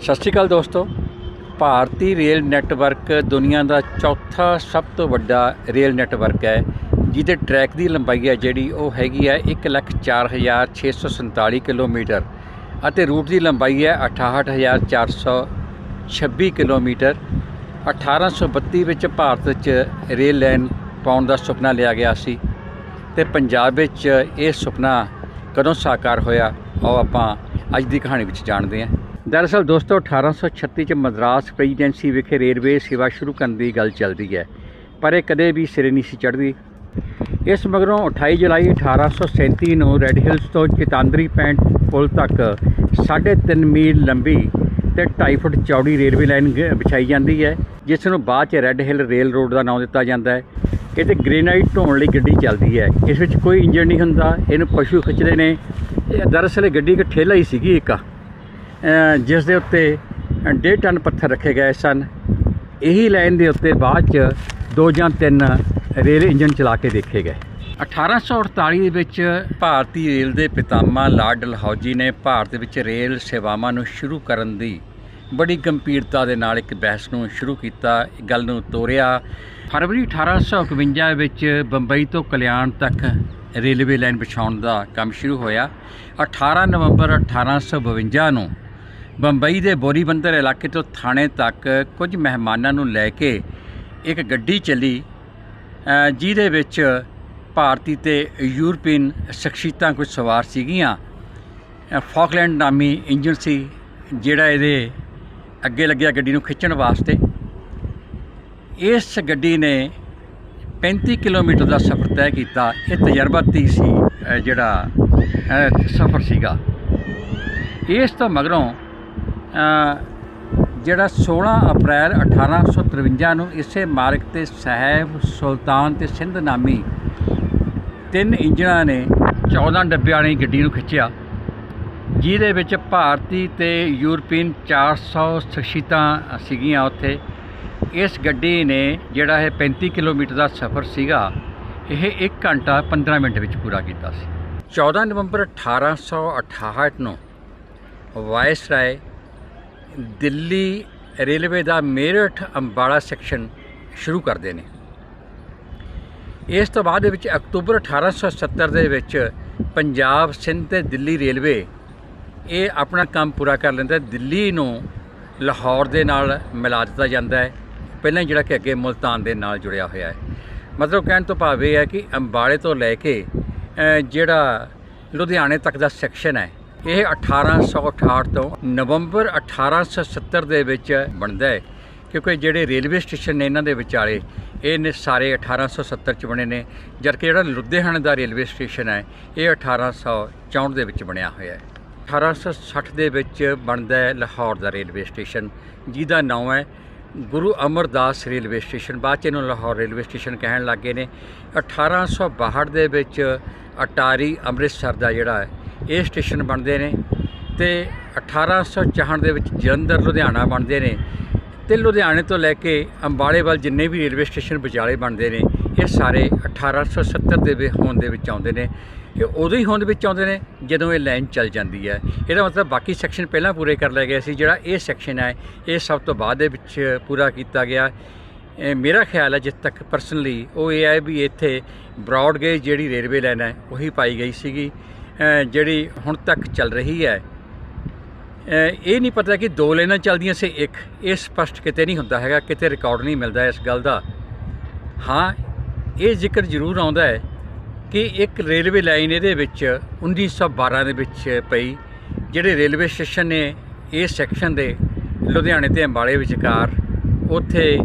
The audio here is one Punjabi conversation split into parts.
ਸਤਿ ਸ਼੍ਰੀ ਅਕਾਲ ਦੋਸਤੋ। ਭਾਰਤੀ ਰੇਲ ਨੈੱਟਵਰਕ ਦੁਨੀਆ ਦਾ ਚੌਥਾ ਸਭ ਤੋਂ ਵੱਡਾ ਰੇਲ ਨੈੱਟਵਰਕ ਹੈ, ਜਿਹਦੇ ਟਰੈਕ ਦੀ ਲੰਬਾਈ ਹੈ ਜਿਹੜੀ ਉਹ ਹੈਗੀ ਹੈ 104647 ਕਿਲੋਮੀਟਰ ਅਤੇ ਰੂਟ ਦੀ ਲੰਬਾਈ ਹੈ 68426 ਕਿਲੋਮੀਟਰ। 1832 ਵਿੱਚ ਭਾਰਤ 'ਚ ਰੇਲ ਲਾਈਨ ਪਾਉਣ ਦਾ ਸੁਪਨਾ ਲਿਆ ਗਿਆ ਸੀ ਤੇ ਪੰਜਾਬ ਵਿੱਚ ਇਹ ਸੁਪਨਾ ਕਦੋਂ ਸਾਕਾਰ ਹੋਇਆ, ਉਹ ਆਪਾਂ ਅੱਜ ਦੀ ਕਹਾਣੀ ਵਿੱਚ ਜਾਣਦੇ ਹਾਂ। ਦਰਅਸਲ ਦੋਸਤੋ 1836 ਚ ਮਦਰਾਸ ਪ੍ਰੈਜ਼ੀਡੈਂਸੀ ਵਿਖੇ ਰੇਲਵੇ ਸੇਵਾ ਸ਼ੁਰੂ ਕਰਨ ਦੀ ਗੱਲ ਚੱਲਦੀ ਹੈ, ਪਰ ਇਹ ਕਦੇ ਵੀ ਸਿਰੇ ਨਹੀਂ ਸੀ ਚੜ੍ਹਦੀ। ਇਸ ਮਗਰੋਂ 28 ਜੁਲਾਈ 1837 ਨੂੰ ਰੈੱਡ ਹਿਲਸ ਤੋਂ ਚਿਤਾਂਦਰੀ ਪੈਂਟ ਪੁਲ ਤੱਕ 3.5 ਮੀਲ ਲੰਬੀ ਤੇ 2.5 ਫੁੱਟ ਚੌੜੀ ਰੇਲਵੇ ਲਾਈਨ ਗ- ਵਿਛਾਈ ਜਾਂਦੀ ਹੈ, ਜਿਸ ਨੂੰ ਬਾਅਦ ਚ ਰੈੱਡ ਹਿਲ ਰੇਲ ਰੋਡ ਦਾ ਨਾਮ ਦਿੱਤਾ ਜਾਂਦਾ ਹੈ। ਇਹ ਤੇ ਗ੍ਰੇਨਾਈਟ ਢੋਣ ਲਈ ਗੱਡੀ ਚੱਲਦੀ ਹੈ। ਇਸ ਵਿੱਚ ਕੋਈ ਇੰਜਣ ਨਹੀਂ ਹੁੰਦਾ, ਇਹਨੂੰ ਪਸ਼ੂ ਖਿੱਚਦੇ ਨੇ। ਇਹ ਦਰਅਸਲ ਇਹ ਗੱਡੀ ਇੱਕ ਠੇਲਾ ਹੀ ਸੀਗੀ ਇੱਕ। ਜਿਸ ਦੇ ਉੱਤੇ ਡੇਢ ਟਨ ਪੱਥਰ ਰੱਖੇ ਗਏ ਸਨ। ਇਹੀ ਲਾਈਨ ਦੇ ਉੱਤੇ ਬਾਅਦ ਚ ਦੋ ਜਾਂ ਤਿੰਨ ਰੇਲ ਇੰਜਨ ਚਲਾ ਕੇ ਦੇਖੇ ਗਏ। 1848 ਦੇ ਵਿੱਚ ਭਾਰਤੀ ਰੇਲ ਦੇ ਪਿਤਾਮਾ ਲਾਰਡ ਡਲਹੌਜੀ ਨੇ ਭਾਰਤ ਵਿੱਚ ਰੇਲ ਸੇਵਾਵਾਂ ਨੂੰ ਸ਼ੁਰੂ ਕਰਨ ਦੀ ਬੜੀ ਗੰਭੀਰਤਾ ਦੇ ਨਾਲ ਇੱਕ ਬਹਿਸ ਨੂੰ ਸ਼ੁਰੂ ਕੀਤਾ ਗੱਲ ਨੂੰ ਤੋਰਿਆ। ਫਰਵਰੀ 1851 ਵਿੱਚ ਬੰਬਈ ਤੋਂ ਕਲਿਆਣ ਤੱਕ ਰੇਲਵੇ ਲਾਈਨ ਵਿਛਾਉਣ ਦਾ ਕੰਮ ਸ਼ੁਰੂ ਹੋਇਆ। 18 ਨਵੰਬਰ 1852 ਨੂੰ ਬੰਬਈ ਦੇ ਬੋਰੀਬੰਦਰ ਇਲਾਕੇ ਤੋਂ ਥਾਣੇ ਤੱਕ ਕੁਝ ਮਹਿਮਾਨਾਂ ਨੂੰ ਲੈ ਕੇ ਇੱਕ ਗੱਡੀ ਚੱਲੀ ਜਿਹਦੇ ਵਿੱਚ ਭਾਰਤੀ ਤੇ ਯੂਰਪੀਅਨ ਸ਼ਖਸੀਅਤਾਂ ਕੁਝ ਸਵਾਰ ਸੀਗੀਆਂ। ਅ, ਨਾਮੀ ਇੰਜਨ ਸੀ ਜਿਹੜਾ ਇਹਦੇ ਅੱਗੇ ਲੱਗਿਆ ਗੱਡੀ ਨੂੰ ਖਿੱਚਣ ਵਾਸਤੇ। ਇਸ ਗੱਡੀ ਨੇ 35 ਕਿਲੋਮੀਟਰ ਦਾ ਸਫ਼ਰ ਤੈਅ ਕੀਤਾ। ਇਹ ਤਜਰਬਾਤੀ ਸੀ ਜਿਹੜਾ ਸਫ਼ਰ ਸੀਗਾ। ਇਸ ਤੋਂ ਮਗਰੋਂ ਜਿਹੜਾ 16 ਅਪ੍ਰੈਲ 1853 ਨੂੰ ਇਸੇ ਮਾਰਗ ਤੇ ਸਾਹਿਬ ਸੁਲਤਾਨ ਤੇ ਸਿੰਧ ਨਾਮੀ ਤਿੰਨ ਇੰਜਣਾਂ ਨੇ 14 ਡੱਬਿਆਂ ਵਾਲੀ ਗੱਡੀ ਨੂੰ ਖਿੱਚਿਆ, ਜਿਹਦੇ ਵਿੱਚ ਭਾਰਤੀ ਤੇ ਯੂਰਪੀਅਨ 400 ਸ਼ਖਸੀਅਤਾਂ ਸੀਗੀਆਂ ਉੱਥੇ। ਇਸ ਗੱਡੀ ਨੇ ਜਿਹੜਾ ਇਹ 35 ਕਿਲੋਮੀਟਰ ਦਾ ਸਫ਼ਰ ਸੀਗਾ, ਇਹ 1 ਘੰਟਾ 15 ਮਿੰਟ ਵਿੱਚ ਪੂਰਾ ਕੀਤਾ ਸੀ। 14 ਨਵੰਬਰ 1868 ਨੂੰ ਵਾਇਸ ਰਾਏ ਦਿੱਲੀ ਰੇਲਵੇ ਦਾ ਮੇਰਠ ਅੰਬਾਲਾ ਸੈਕਸ਼ਨ ਸ਼ੁਰੂ ਕਰਦੇ ਨੇ। ਇਸ ਤੋਂ ਬਾਅਦ ਵਿੱਚ ਅਕਤੂਬਰ 1870 ਦੇ ਵਿੱਚ ਪੰਜਾਬ, ਸਿੰਧ ਤੇ ਦਿੱਲੀ ਰੇਲਵੇ ਇਹ ਆਪਣਾ ਕੰਮ ਪੂਰਾ ਕਰ ਲੈਂਦਾ ਦਿੱਲੀ ਨੂੰ ਲਾਹੌਰ ਦੇ ਨਾਲ ਮਿਲਾ ਦਿੱਤਾ ਜਾਂਦਾ ਹੈ। ਪਹਿਲਾਂ ਜਿਹੜਾ ਕਿ ਅੱਗੇ ਮੁਲਤਾਨ ਦੇ ਨਾਲ ਜੁੜਿਆ ਹੋਇਆ ਹੈ। ਮਤਲਬ ਕਹਿਣ ਤੋਂ ਭਾਵ ਇਹ ਹੈ ਕਿ ਅੰਬਾਲੇ ਤੋਂ ਲੈ ਕੇ ਜਿਹੜਾ ਲੁਧਿਆਣੇ ਤੱਕ ਦਾ ਸੈਕਸ਼ਨ ਹੈ ਇਹ 1868 ਤੋਂ ਨਵੰਬਰ 1870 ਦੇ ਵਿੱਚ ਬਣਦਾ ਹੈ, ਕਿਉਂਕਿ ਜਿਹੜੇ ਰੇਲਵੇ ਸਟੇਸ਼ਨ ਨੇ ਇਹਨਾਂ ਦੇ ਵਿਚਾਲੇ, ਇਹ ਨੇ ਸਾਰੇ 1870 ਚ ਬਣੇ ਨੇ, ਜਦਕਿ ਜਿਹੜਾ ਲੁਧਿਆਣਾ ਦਾ ਰੇਲਵੇ ਸਟੇਸ਼ਨ ਹੈ, ਇਹ 1864 ਦੇ ਵਿੱਚ ਬਣਿਆ ਹੋਇਆ ਹੈ। 1860 ਦੇ ਵਿੱਚ ਬਣਦਾ ਹੈ ਲਾਹੌਰ ਦਾ ਰੇਲਵੇ ਸਟੇਸ਼ਨ, ਜਿਹਦਾ ਨਾਮ ਹੈ ਗੁਰੂ ਅਮਰਦਾਸ ਰੇਲਵੇ ਸਟੇਸ਼ਨ। ਬਾਅਦ ਚ ਇਹਨੂੰ ਲਾਹੌਰ ਰੇਲਵੇ ਸਟੇਸ਼ਨ ਕਹਿਣ ਲੱਗੇ ਨੇ। 1862 ਦੇ ਵਿੱਚ ਅਟਾਰੀ ਅੰਮ੍ਰਿਤਸਰ ਦਾ ਜਿਹੜਾ ਹੈ ਇਹ ਸਟੇਸ਼ਨ ਬਣਦੇ ਨੇ ਤੇ 1864 ਦੇ ਵਿੱਚ ਜਲੰਧਰ, ਲੁਧਿਆਣਾ ਬਣਦੇ ਨੇ ਤੇ ਲੁਧਿਆਣੇ ਤੋਂ ਲੈ ਕੇ ਅੰਬਾਲੇ ਵੱਲ ਜਿੰਨੇ ਵੀ ਰੇਲਵੇ ਸਟੇਸ਼ਨ ਵਿਚਾਲੇ ਬਣਦੇ ਨੇ, ਇਹ ਸਾਰੇ 1870 ਦੇ ਵਿੱਚ ਹੋਣ ਦੇ ਵਿੱਚ ਆਉਂਦੇ ਨੇ। ਇਹ ਉਦੋਂ ਹੀ ਹੋਂਦ ਵਿੱਚ ਆਉਂਦੇ ਨੇ ਜਦੋਂ ਇਹ ਲਾਈਨ ਚੱਲ ਜਾਂਦੀ ਹੈ। ਇਹਦਾ ਮਤਲਬ ਬਾਕੀ ਸੈਕਸ਼ਨ ਪਹਿਲਾਂ ਪੂਰੇ ਕਰ ਲਏ ਗਏ ਸੀ, ਜਿਹੜਾ ਇਹ ਸੈਕਸ਼ਨ ਹੈ, ਇਹ ਸਭ ਤੋਂ ਬਾਅਦ ਦੇ ਵਿੱਚ ਪੂਰਾ ਕੀਤਾ ਗਿਆ। ਮੇਰਾ ਖਿਆਲ ਹੈ ਜਿੱਥੇ ਤੱਕ ਪਰਸਨਲੀ ਉਹ ਇਹ ਹੈ ਵੀ ਇੱਥੇ ਬ੍ਰੌਡ ਜਿਹੜੀ ਰੇਲਵੇ ਲਾਈਨ ਹੈ, ਉਹੀ ਪਾਈ ਗਈ ਸੀਗੀ। ਜਿਹੜੀ ਹੁਣ ਤੱਕ ਚੱਲ ਰਹੀ ਹੈ ਇਹ ਨਹੀਂ ਪਤਾ ਕਿ ਦੋ ਲਾਈਨਾਂ ਚੱਲਦੀਆਂ ਸੀ, ਇੱਕ ਇਹ ਸਪਸ਼ਟ ਕਿਤੇ ਨਹੀਂ ਹੁੰਦਾ ਹੈਗਾ, ਕਿਤੇ ਰਿਕਾਰਡ ਨਹੀਂ ਮਿਲਦਾ ਇਸ ਗੱਲ ਦਾ। ਹਾਂ, ਇਹ ਜ਼ਿਕਰ ਜ਼ਰੂਰ ਆਉਂਦਾ ਹੈ ਕਿ ਇੱਕ ਰੇਲਵੇ ਲਾਈਨ ਇਹਦੇ ਵਿੱਚ 1912 ਦੇ ਵਿੱਚ ਪਈ, ਜਿਹੜੇ ਰੇਲਵੇ ਸਟੇਸ਼ਨ ਨੇ ਇਸ ਸੈਕਸ਼ਨ ਦੇ ਲੁਧਿਆਣੇ ਤੇ ਅੰਬਾਲੇ ਵਿਚਕਾਰ ਉੱਥੇ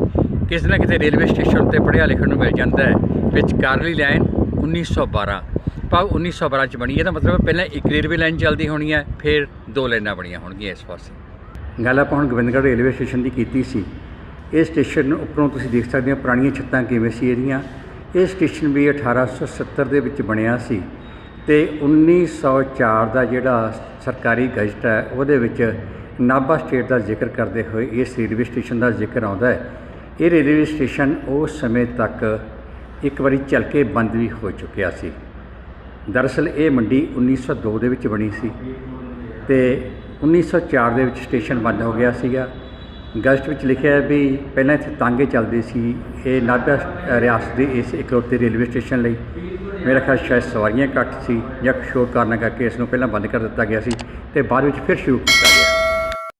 ਕਿਸੇ ਨਾ ਕਿਤੇ ਰੇਲਵੇ ਸਟੇਸ਼ਨ ਤੇ ਪੜ੍ਹਿਆ ਲਿਖਣ ਨੂੰ ਮਿਲ ਜਾਂਦਾ ਹੈ, ਵਿਚਕਾਰਲੀ ਲਾਈਨ 1912 ਭਾਵ 1912 ਚ ਬਣੀ ਇਹਦਾ ਮਤਲਬ ਪਹਿਲਾਂ ਇੱਕ ਰੇਲਵੇ ਲਾਈਨ ਚੱਲਦੀ ਹੋਣੀ ਹੈ, ਫਿਰ ਦੋ ਲਾਈਨਾਂ ਬਣੀਆਂ ਹੋਣਗੀਆਂ ਇਸ ਪਾਸੇ ਗੱਲ ਆਪਾਂ ਹੁਣ ਗੋਬਿੰਦਗੜ੍ਹ ਰੇਲਵੇ ਸਟੇਸ਼ਨ ਦੀ ਕੀਤੀ ਸੀ। ਇਹ ਸਟੇਸ਼ਨ ਉੱਪਰੋਂ ਤੁਸੀਂ ਦੇਖ ਸਕਦੇ ਹੋ ਪੁਰਾਣੀਆਂ ਛੱਤਾਂ ਕਿਵੇਂ ਸੀ ਇਹਦੀਆਂ। ਇਹ ਸਟੇਸ਼ਨ ਵੀ 1870 ਦੇ ਵਿੱਚ ਬਣਿਆ ਸੀ ਤੇ 1904 ਦਾ ਜਿਹੜਾ ਸਰਕਾਰੀ ਗਜ਼ਟ ਹੈ, ਉਹਦੇ ਵਿੱਚ ਨਾਭਾ ਸਟੇਟ ਦਾ ਜ਼ਿਕਰ ਕਰਦੇ ਹੋਏ ਇਸ ਰੇਲਵੇ ਸਟੇਸ਼ਨ ਦਾ ਜ਼ਿਕਰ ਆਉਂਦਾ ਹੈ। ਇਹ ਰੇਲਵੇ ਸਟੇਸ਼ਨ ਉਸ ਸਮੇਂ ਤੱਕ ਇੱਕ ਵਾਰੀ ਝਲਕੇ ਬੰਦ ਵੀ ਹੋ ਚੁੱਕਿਆ ਸੀ। ਦਰਅਸਲ ਇਹ ਮੰਡੀ 1902 ਦੇ ਵਿੱਚ ਬਣੀ ਸੀ ਤੇ 1904 ਦੇ ਵਿੱਚ ਸਟੇਸ਼ਨ ਬੰਦ ਹੋ ਗਿਆ ਸੀਗਾ। ਗਜ਼ਟ ਵਿੱਚ ਲਿਖਿਆ ਵੀ ਪਹਿਲਾਂ ਇੱਥੇ ਤਾਂਗੇ ਚੱਲਦੇ ਸੀ। ਇਹ ਨਾਭਾ ਰਿਆਸਤ ਦੇ ਇਸ ਇਕਲੌਤੇ ਰੇਲਵੇ ਸਟੇਸ਼ਨ ਲਈ। ਮੇਰਾ ਖਿਆਲ ਸ਼ਾਇਦ ਸਵਾਰੀਆਂ ਘੱਟ ਸੀ ਜਾਂ ਕੁਛ ਹੋਰ ਕਾਰਨਾਂ ਕਰਕੇ ਇਸ ਨੂੰ ਪਹਿਲਾਂ ਬੰਦ ਕਰ ਦਿੱਤਾ ਗਿਆ ਸੀ ਤੇ ਬਾਅਦ ਵਿੱਚ ਫਿਰ ਸ਼ੁਰੂ ਕੀਤਾ।